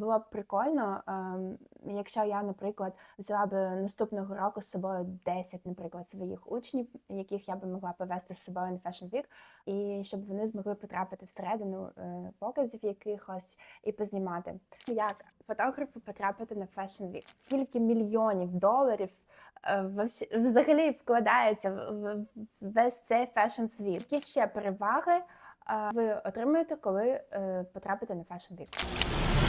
Було б прикольно, ем, якщо я, наприклад, взяла б наступного року з собою 10, наприклад, своїх учнів, яких я би могла повести з собою на Fashion Week, і щоб вони змогли потрапити всередину е, показів якихось і познімати. Як фотографу потрапити на Fashion Week? Скільки мільйонів доларів е, взагалі вкладається в, весь цей Fashion світ? Які ще переваги е, ви отримуєте, коли потрапите на Fashion Week?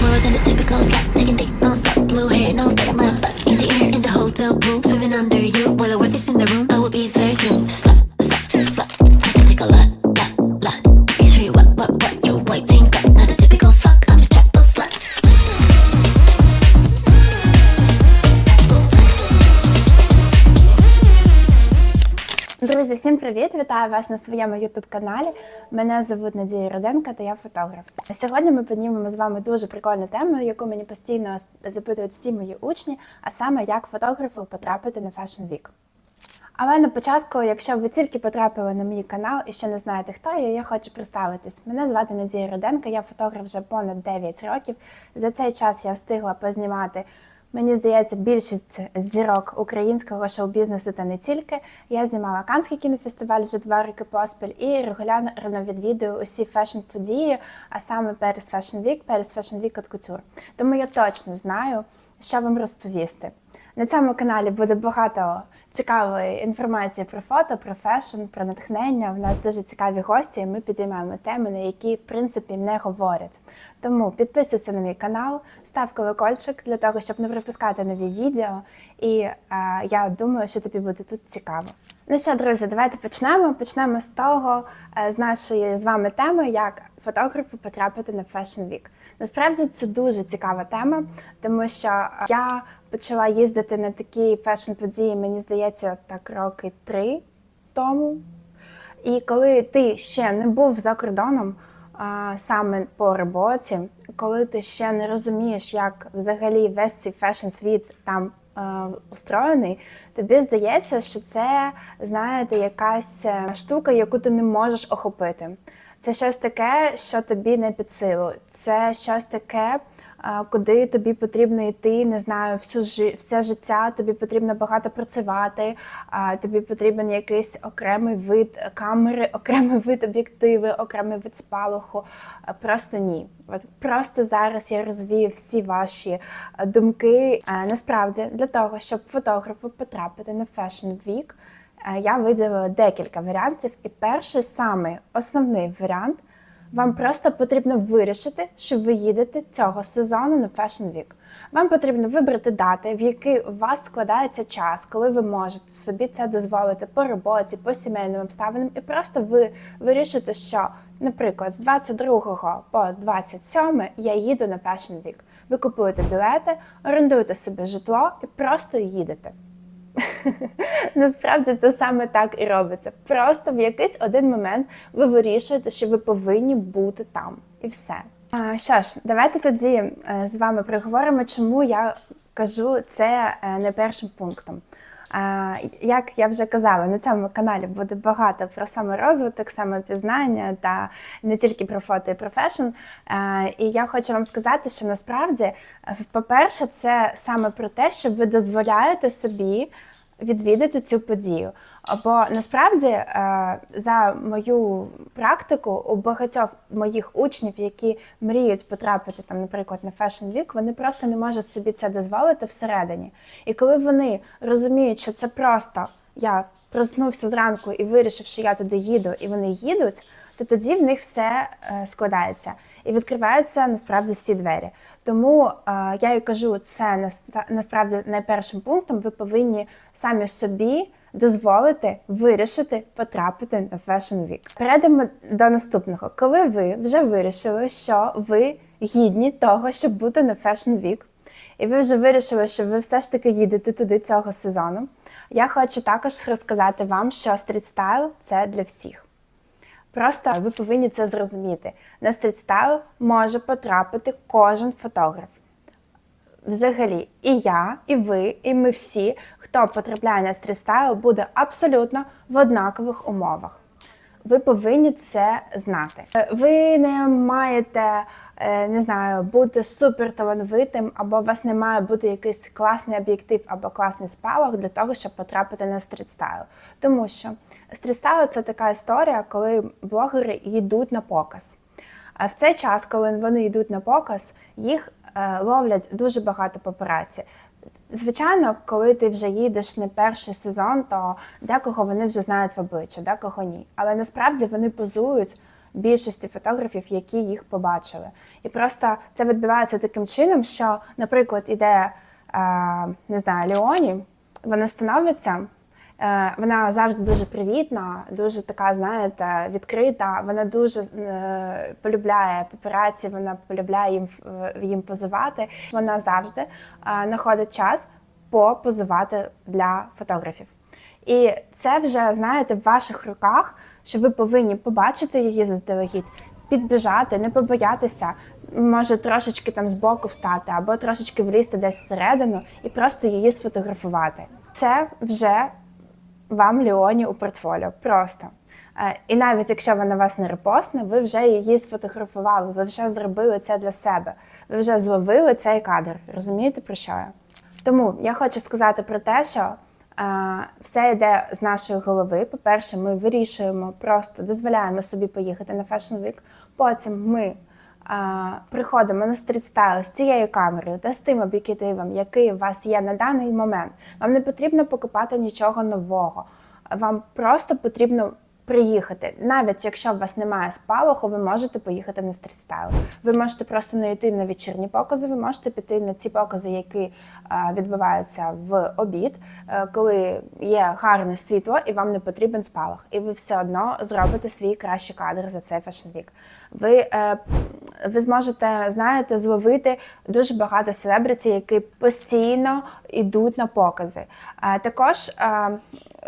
More than a typical slut, taking dick non-stop, blue hair, non-stop, my butt. In the air, in the hotel pool, swimming under you, while the wife is in the room, I will be there soon. Slut, slut, slut, Всім привіт! Вітаю вас на своєму youtube каналі. Мене звуть Надія Руденка та я фотограф. Сьогодні ми піднімемо з вами дуже прикольну тему, яку мені постійно запитують всі мої учні, а саме як фотографу потрапити на Fashion Week. Але на початку, якщо ви тільки потрапили на мій канал і ще не знаєте, хто я, я хочу представитись. Мене звати Надія Руденка, я фотограф вже понад 9 років. За цей час я встигла познімати, мені здається, більшість зірок українського шоу-бізнесу та не тільки. Я знімала Канський кінофестиваль вже два роки поспіль і регулярно відвідую усі фешн-події, а саме Paris Fashion Week, Paris Fashion Week от Couture. Тому я точно знаю, що вам розповісти. На цьому каналі буде багато цікавої інформації про фото, про фешн, про натхнення. У нас дуже цікаві гості, і ми підіймаємо теми, на які в принципі не говорять. Тому підписуйся на мій канал, став колокольчик для того, щоб не пропускати нові відео. І е, я думаю, що тобі буде тут цікаво. Ну що, друзі, давайте почнемо. Почнемо з того, е, з нашої з вами теми, як фотографу потрапити на Fashion Week. Насправді це дуже цікава тема, тому що е, я почала їздити на такі фешн-події, мені здається, так роки три тому. І коли ти ще не був за кордоном а, саме по роботі, коли ти ще не розумієш, як взагалі весь цей фешн-світ там е, устроєний, тобі здається, що це, знаєте, якась е, штука, яку ти не можеш охопити. Це щось таке, що тобі не під силу. Це щось таке, куди тобі потрібно йти, не знаю, всю все життя, тобі потрібно багато працювати, тобі потрібен якийсь окремий вид камери, окремий вид об'єктиви, окремий вид спалаху. Просто ні. От просто зараз я розвію всі ваші думки. Насправді, для того, щоб фотографу потрапити на Fashion Week, я виділила декілька варіантів, і перший самий основний варіант вам просто потрібно вирішити, що ви їдете цього сезону на Fashion Week. Вам потрібно вибрати дати, в які у вас складається час, коли ви можете собі це дозволити по роботі, по сімейним обставинам, і просто ви вирішите, що, наприклад, з 22 по 27 я їду на Fashion Week. Ви купуєте білети, орендуєте собі житло і просто їдете. Насправді це саме так і робиться. Просто в якийсь один момент ви вирішуєте, що ви повинні бути там, і все. А, що ж, давайте тоді е, з вами проговоримо, чому я кажу це е, не першим пунктом. Як я вже казала, на цьому каналі буде багато про саморозвиток, самопізнання та не тільки про фото і про фешн. Е, І я хочу вам сказати, що насправді, по-перше, це саме про те, що ви дозволяєте собі відвідати цю подію. Бо насправді е, за мою практику у багатьох моїх учнів, які мріють потрапити там, наприклад, на Fashion Week, вони просто не можуть собі це дозволити всередині. І коли вони розуміють, що це просто я проснувся зранку і вирішив, що я туди їду, і вони їдуть, то тоді в них все е, складається і відкриваються насправді всі двері. Тому е, я і кажу, це насправді найпершим пунктом. Ви повинні самі собі дозволити вирішити потрапити на Fashion Week. Перейдемо до наступного. Коли ви вже вирішили, що ви гідні того, щоб бути на Fashion Week, і ви вже вирішили, що ви все ж таки їдете туди цього сезону. Я хочу також розказати вам, що стрітстайл це для всіх. Просто ви повинні це зрозуміти. На стрітстайл може потрапити кожен фотограф. Взагалі, і я, і ви, і ми всі, хто потрапляє на стрітстайл, буде абсолютно в однакових умовах. Ви повинні це знати. Ви не маєте не знаю, бути супер талановитим, або у вас не має бути якийсь класний об'єктив або класний спалах для того, щоб потрапити на стрітстайл. Тому що стрітстайл це така історія, коли блогери йдуть на показ. А в цей час, коли вони йдуть на показ, їх е, ловлять дуже багато папараці. Звичайно, коли ти вже їдеш не перший сезон, то декого вони вже знають в обличчя, декого ні. Але насправді вони позують більшості фотографів, які їх побачили. І просто це відбувається таким чином, що, наприклад, іде е, не знаю, Леоні, вона становиться. Е, Вона завжди дуже привітна, дуже така, знаєте, відкрита. Вона дуже е, полюбляє папараці, вона полюбляє їм, їм позувати. Вона завжди знаходить час попозувати для фотографів. І це вже, знаєте, в ваших руках, що ви повинні побачити її заздалегідь, підбіжати, не побоятися, може трошечки там збоку встати, або трошечки влізти десь всередину і просто її сфотографувати. Це вже вам Леоні у портфоліо. Просто. Е, І навіть якщо вона вас не репостне, ви вже її сфотографували, ви вже зробили це для себе, ви вже зловили цей кадр. Розумієте про що я? Тому я хочу сказати про те, що все йде з нашої голови. По-перше, ми вирішуємо, просто дозволяємо собі поїхати на Fashion Week. Потім ми а, приходимо на стрітстайл з цією камерою та з тим об'єктивом, який у вас є на даний момент. Вам не потрібно покупати нічого нового. Вам просто потрібно приїхати. Навіть якщо у вас немає спалаху, ви можете поїхати на стрітстайл. Ви можете просто не йти на вечірні покази, ви можете піти на ці покази, які відбуваються в обід, е, коли є гарне світло і вам не потрібен спалах. І ви все одно зробите свій кращий кадр за цей Week. Ви, е, ви зможете, знаєте, зловити дуже багато селебриті, які постійно йдуть на покази. Е, також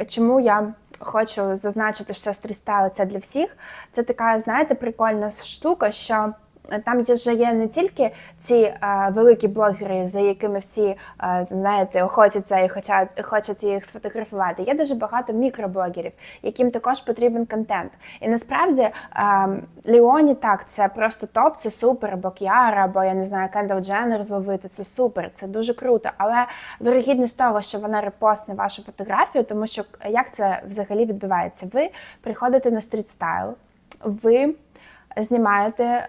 чому я хочу зазначити, що стрістайл це для всіх. Це така, знаєте, прикольна штука, що там вже є не тільки ці е, великі блогери, за якими всі е, знаєте, охотяться і хочуть, хочуть їх сфотографувати. Є дуже багато мікроблогерів, яким також потрібен контент. І насправді е, Леоні так, це просто топ, це супер, або Кіара, або я не знаю, Кендал Дженнер зловити, це супер, це дуже круто. Але вирогідність того, що вона репостне вашу фотографію, тому що як це взагалі відбувається? Ви приходите на стрітстайл, ви знімаєте е,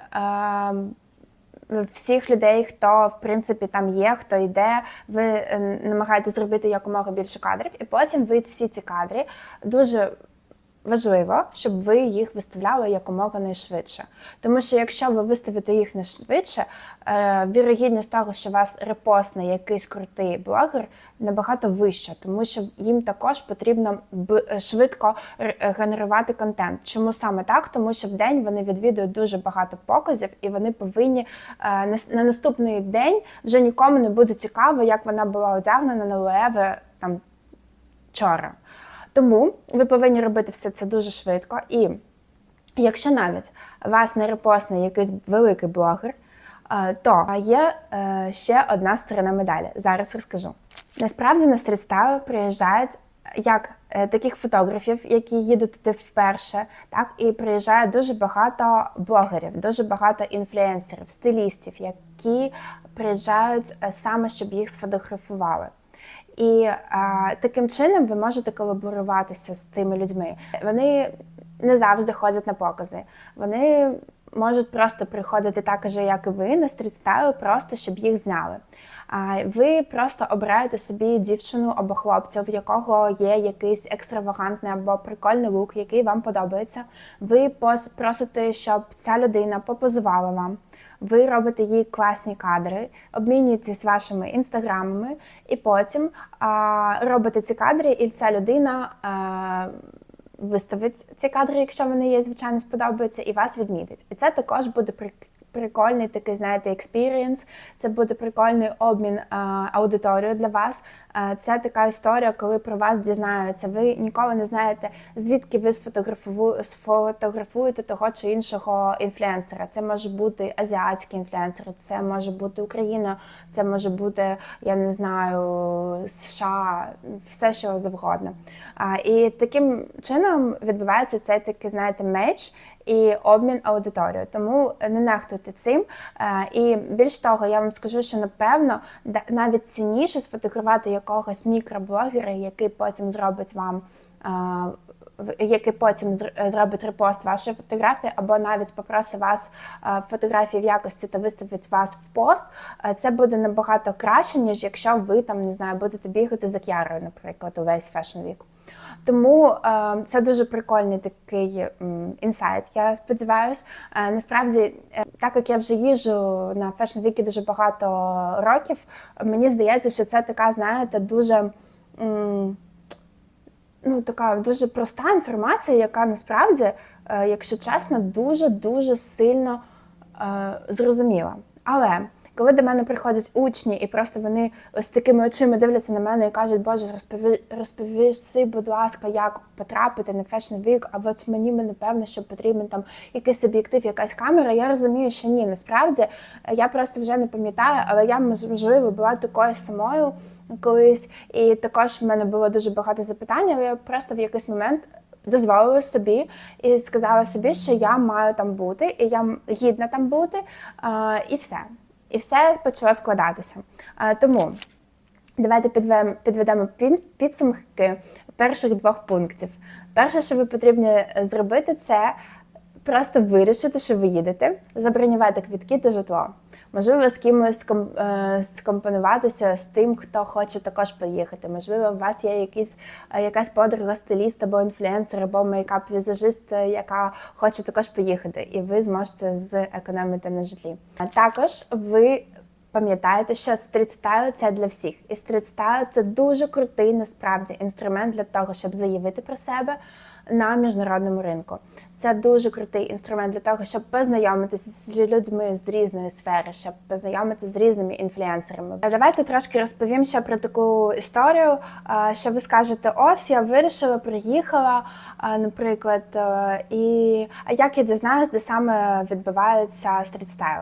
всіх людей, хто в принципі там є, хто йде. Ви е, намагаєтесь зробити якомога більше кадрів, і потім ви всі ці кадри дуже. Важливо, щоб ви їх виставляли якомога найшвидше. Тому що якщо ви виставите їх найшвидше, е, вірогідність того, що вас репостне якийсь крутий блогер, набагато вища, тому що їм також потрібно б- швидко р- генерувати контент. Чому саме так? Тому що в день вони відвідують дуже багато показів, і вони повинні е, на наступний день вже нікому не буде цікаво, як вона була одягнена на Луеве там вчора. Тому ви повинні робити все це дуже швидко. І якщо навіть вас не репостне якийсь великий блогер, е, то є е, ще одна сторона медалі. Зараз розкажу. Насправді на стрітстайл приїжджають як е, таких фотографів, які їдуть туди вперше, так і приїжджає дуже багато блогерів, дуже багато інфлюенсерів, стилістів, які приїжджають саме, щоб їх сфотографували. І а, таким чином ви можете колаборуватися з тими людьми. Вони не завжди ходять на покази. Вони можуть просто приходити так же, як і ви, на стрітстайл, просто щоб їх зняли. А ви просто обираєте собі дівчину або хлопця, в якого є якийсь екстравагантний або прикольний лук, який вам подобається. Ви просите, щоб ця людина попозувала вам. Ви робите їй класні кадри, обмінюєтесь вашими інстаграмами, і потім а, робите ці кадри, і ця людина а, виставить ці кадри, якщо вони їй, звичайно, сподобаються, і вас відмітить. І це також буде прикольний такий, знаєте, експірієнс. Це буде прикольний обмін а, аудиторією для вас. А, Це така історія, коли про вас дізнаються. Ви ніколи не знаєте, звідки ви сфотографуєте того чи іншого інфлюенсера. Це може бути азіатський інфлюенсер, це може бути Україна, це може бути, я не знаю, США, все що завгодно. А, І таким чином відбувається цей такий, знаєте, меч, і обмін аудиторією. Тому не нехтуйте цим. Е, І більш того, я вам скажу, що напевно навіть цінніше сфотографувати якогось мікроблогера, який потім зробить вам. е, який потім зр- зробить репост вашої фотографії, або навіть попросить вас е, фотографії в якості та виставить вас в пост, е, це буде набагато краще, ніж якщо ви там не знаю, будете бігати за Кіарою, наприклад, увесь Fashion Week. Тому е, це дуже прикольний такий інсайт. Я сподіваюся. Е, насправді, е, так як я вже їжджу на Fashion Week дуже багато років, мені здається, що це така, знаєте, дуже. ну, така дуже проста інформація, яка насправді, якщо чесно, дуже дуже сильно е, зрозуміла. Але коли до мене приходять учні, і просто вони ось такими очима дивляться на мене і кажуть, Боже, розпові, розповіси, будь ласка, як потрапити на Fashion Week, а от мені напевно, що потрібен там якийсь об'єктив, якась камера. Я розумію, що ні, насправді е, я просто вже не пам'ятаю, але я можливо була такою самою колись, і також в мене було дуже багато запитань, але я просто в якийсь момент дозволила собі і сказала собі, що я маю там бути, і я гідна там бути, і все. І все почало складатися. А, Тому давайте підведемо, підсумки перших двох пунктів. Перше, що ви потрібно зробити, це просто вирішити, що ви їдете, забронювати квітки та житло. Можливо, з кимось е, скомпонуватися з тим, хто хоче також поїхати. Можливо, у вас є якийсь, е, якась подруга, стиліст або інфлюенсер, або мейкап-візажист, е, яка хоче також поїхати, і ви зможете зекономити на житлі. А також ви Пам'ятаєте, що стрітстайл це для всіх, і стрітстайл це дуже крутий насправді інструмент для того, щоб заявити про себе на міжнародному ринку. Це дуже крутий інструмент для того, щоб познайомитися з людьми з різної сфери, щоб познайомитися з різними інфлюенсерами. Давайте трошки розповім ще про таку історію, що ви скажете: ось я вирішила, приїхала, наприклад, е, і як я дізнаюсь, де саме відбувається стрітстайл?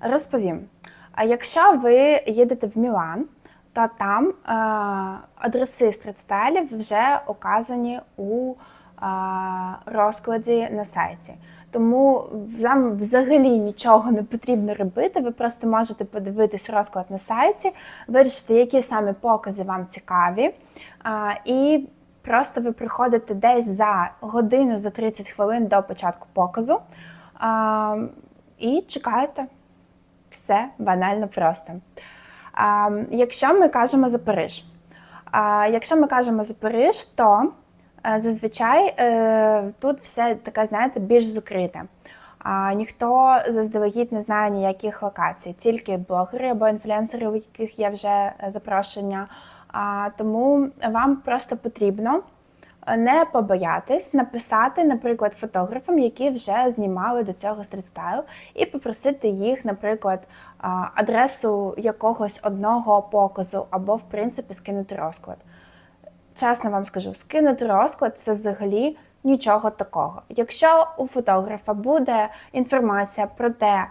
Розповім. Якщо ви їдете в Мілан, то там е, адреси стрітстайлів вже указані у е, розкладі на сайті. Тому вам взагалі нічого не потрібно робити. Ви просто можете подивитись розклад на сайті, вирішити, які саме покази вам цікаві. І просто ви приходите десь за годину, за 30 хвилин до початку показу і чекаєте. Все банально просто. Якщо ми кажемо за Париж, якщо ми кажемо за Париж, то зазвичай е, тут все таке, знаєте, більш закрите. А, ніхто заздалегідь не знає ніяких локацій, тільки блогери або інфлюенсери, у яких є вже е, запрошення. Тому вам просто потрібно не побоятись написати, наприклад, фотографам, які вже знімали до цього стрітстайл, і попросити їх, наприклад, адресу якогось одного показу, або, в принципі, скинути розклад. Чесно вам скажу, скинути розклад це взагалі нічого такого. Якщо у фотографа буде інформація про те,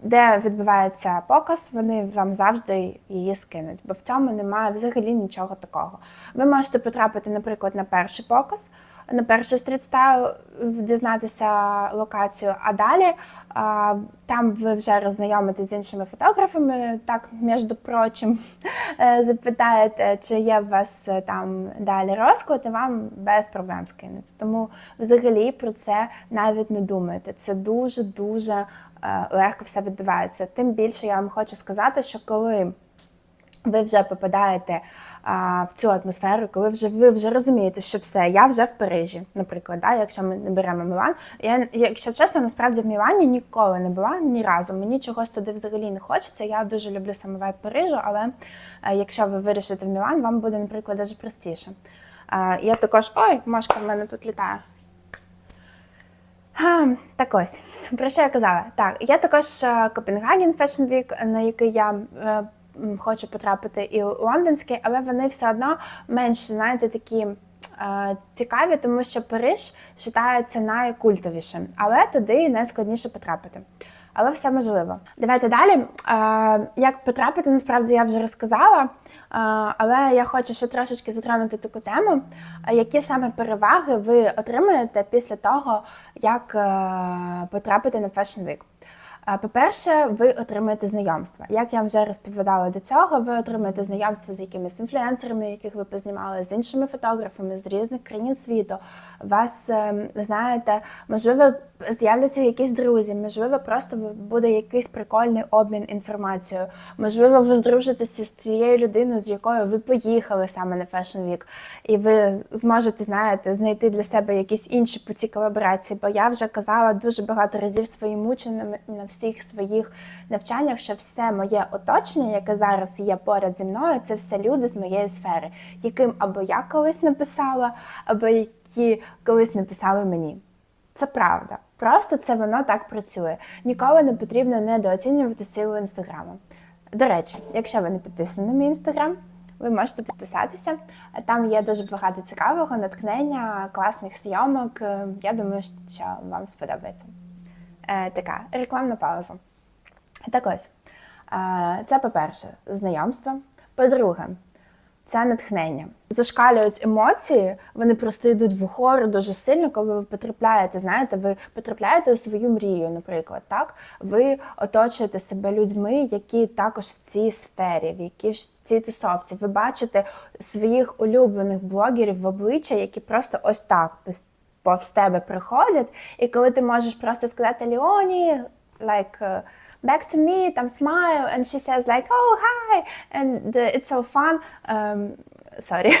де відбувається показ, вони вам завжди її скинуть, бо в цьому немає взагалі нічого такого. Ви можете потрапити, наприклад, на перший показ, на перший стрітстайл, дізнатися локацію, а далі там ви вже роззнайомитесь з іншими фотографами, так, між прочим, е, запитаєте, чи є у вас е, там далі розклад, і вам без проблем скинуть. Тому взагалі про це навіть не думайте. Це дуже-дуже е, легко все відбувається. Тим більше я вам хочу сказати, що коли ви вже попадаєте а, в цю атмосферу, коли вже ви вже розумієте, що все, я вже в Парижі, наприклад, да, якщо ми не беремо Мілан. Я, якщо чесно, насправді в Мілані ніколи не була ні разу. Мені чогось туди взагалі не хочеться. Я дуже люблю саме вайб Парижу, але а, якщо ви вирішите в Мілан, вам буде, наприклад, дуже простіше. А, я також. Ой, Машка в мене тут літає. А, так ось, про що я казала? Так, я також е, Копенгаген Fashion Week, на який я е, хочу потрапити, і лондонський, але вони все одно менш, знаєте, такі цікаві, тому що Париж вважається найкультовішим, але туди найскладніше потрапити. але все можливо. Давайте далі. Як потрапити, насправді я вже розказала. Але я хочу ще трошечки затронути таку тему, які саме переваги ви отримаєте після того, як е, потрапити на Fashion Week. По-перше, ви отримаєте знайомства. Як я вже розповідала до цього, ви отримаєте знайомства з якимись інфлюенсерами, яких ви познімали, з іншими фотографами з різних країн світу. Вас е, знаєте, можливо, з'являться якісь друзі, можливо, просто буде якийсь прикольний обмін інформацією. Можливо, ви здружитеся з тією людиною, з якою ви поїхали саме на Fashion Week, і ви зможете, знаєте, знайти для себе якісь інші путі колаборації. Бо я вже казала дуже багато разів своїм учням на всіх своїх навчаннях, що все моє оточення, яке зараз є поряд зі мною, це все люди з моєї сфери, яким або я колись написала, або які колись написали мені. Це правда. Просто це воно так працює. Ніколи не потрібно недооцінювати силу інстаграму. До речі, якщо ви не підписані на мій інстаграм, ви можете підписатися. Там є дуже багато цікавого, натхнення, класних зйомок. Е, Я думаю, що вам сподобається. Е, така рекламна пауза. Так ось, е, це по-перше, знайомство. По-друге, це натхнення. Зашкалюють емоції, вони просто йдуть вгору дуже сильно, коли ви потрапляєте. Знаєте, ви потрапляєте у свою мрію, наприклад, так ви оточуєте себе людьми, які також в цій сфері, в які в цій тусовці. Ви бачите своїх улюблених блогерів в обличчя, які просто ось так повз тебе приходять. І коли ти можеш просто сказати Ліоні, like. Back to me, там smile, and she says like, oh, hi, and it's so fun. Um, Sorry.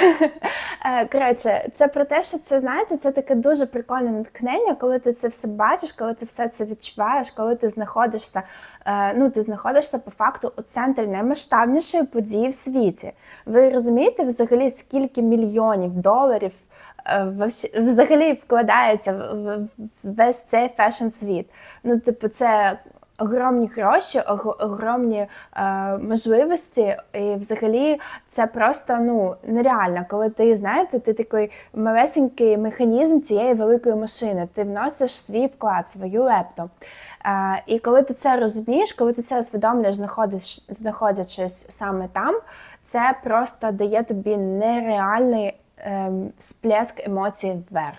Е, Коротше, це про те, що це знаєте, це таке дуже прикольне натхнення, коли ти це все бачиш, коли ти все це відчуваєш, коли ти знаходишся. е, Ну, ти знаходишся по факту у центрі наймасштабнішої події в світі. Ви розумієте взагалі, скільки мільйонів доларів е, взагалі вкладається в весь цей фешн світ? Ну, типу, це огромні гроші, огромні е, можливості, і взагалі це просто ну нереально. Коли ти знаєте, ти такий малесенький механізм цієї великої машини, ти вносиш свій вклад, свою лепту. Е, і коли ти це розумієш, коли ти це усвідомлюєш, знаходиш, знаходячись саме там, це просто дає тобі нереальний ем, сплеск емоцій вверх.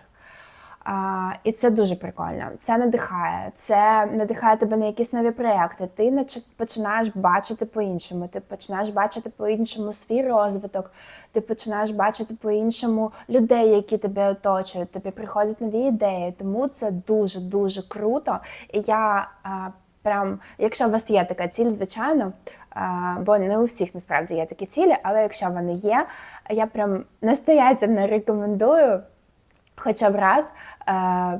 А, і це дуже прикольно. Це надихає. Це надихає тебе на якісь нові проекти. Ти починаєш бачити по-іншому. Ти починаєш бачити по-іншому свій розвиток. Ти починаєш бачити по-іншому людей, які тебе оточують. Тобі приходять нові ідеї. Тому це дуже дуже круто. І я а, прям, якщо у вас є така ціль, звичайно. Бо не у всіх насправді є такі цілі, але якщо вони є, я прям настоятельно рекомендую хоча б раз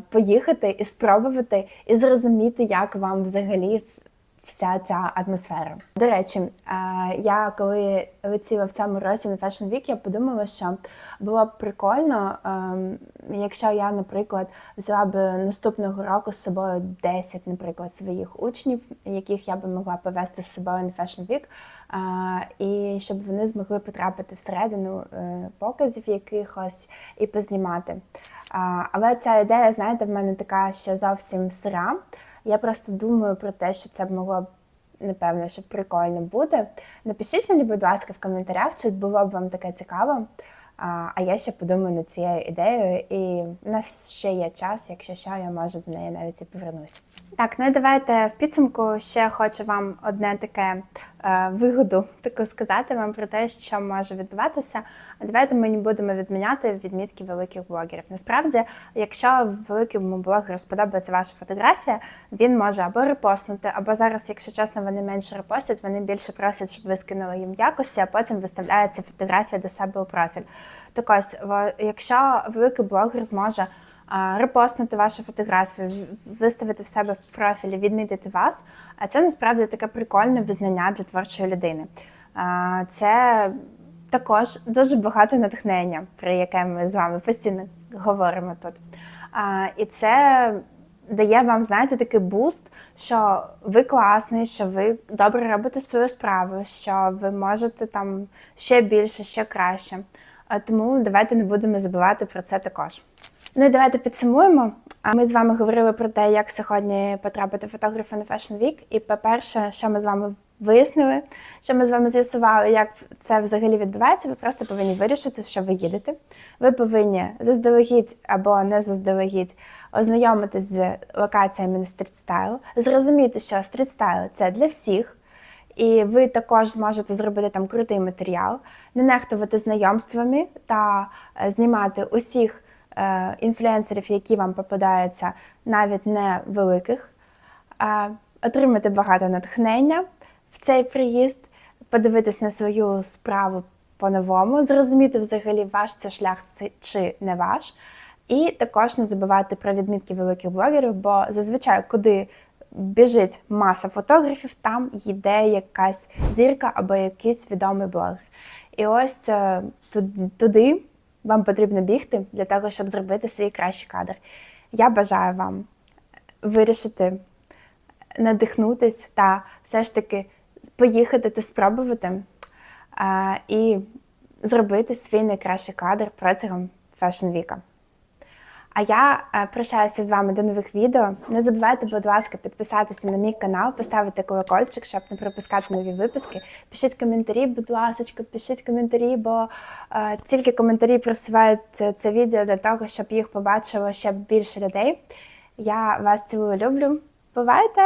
поїхати і спробувати, і зрозуміти, як вам взагалі вся ця атмосфера. До речі, е, я коли летіла в цьому році на Fashion Week, я подумала, що було б прикольно, е, якщо я, наприклад, взяла б наступного року з собою 10, наприклад, своїх учнів, яких я би могла повести з собою на Fashion Week, е, і щоб вони змогли потрапити всередину е, показів якихось і познімати. Але ця ідея, знаєте, в мене така ще зовсім сира. Я просто думаю про те, що це б могло б, напевно, що прикольно буде. Напишіть мені, будь ласка, в коментарях, чи було б вам таке цікаво. А я ще подумаю над цією ідеєю, і в нас ще є час, якщо що, я може до неї навіть і повернусь. Так, ну і давайте в підсумку ще хочу вам одне таке вигоду таку сказати вам про те, що може відбуватися. Давайте ми не будемо відміняти відмітки великих блогерів. Насправді, якщо великому блогеру сподобається ваша фотографія, він може або репостнути, або зараз, якщо чесно, вони менше репостять, вони більше просять, щоб ви скинули їм якості, а потім виставляється фотографія до себе у профіль. Так ось, якщо великий блогер зможе а, репостнути вашу фотографію, виставити в себе профілі, відмітити вас, а це насправді таке прикольне визнання для творчої людини. Це також дуже багато натхнення, про яке ми з вами постійно говоримо тут. І це дає вам, знаєте, такий буст, що ви класний, що ви добре робите свою справу, що ви можете там ще більше, ще краще. Тому давайте не будемо забувати про це також. Ну і давайте підсумуємо. Ми з вами говорили про те, як сьогодні потрапити фотографа на Fashion Week. І по-перше, що ми з вами вияснили, що ми з вами з'ясували, як це взагалі відбувається. Ви просто повинні вирішити, що ви їдете. Ви повинні заздалегідь або не заздалегідь ознайомитись з локаціями на стрітстайл, зрозуміти, що стрітстайл це для всіх. І ви також зможете зробити там крутий матеріал, не нехтувати знайомствами та е, знімати усіх інфлюенсерів, які вам попадаються, навіть не великих, е, отримати багато натхнення в цей приїзд, подивитись на свою справу по-новому, зрозуміти взагалі ваш це шлях чи не ваш. І також не забувати про відмітки великих блогерів, бо зазвичай, куди біжить маса фотографів, там йде якась зірка або якийсь відомий блогер. І ось е, туди вам потрібно бігти для того, щоб зробити свій кращий кадр. Я бажаю вам вирішити надихнутись та все ж таки поїхати та спробувати а, і зробити свій найкращий кадр протягом Week. А я е, прощаюся з вами до нових відео. Не забувайте, будь ласка, підписатися на мій канал, поставити колокольчик, щоб не пропускати нові випуски. Пишіть коментарі, будь ласка, пишіть коментарі, бо е, тільки коментарі просувають це, це відео для того, щоб їх побачило ще більше людей. Я вас цілую люблю. Бувайте!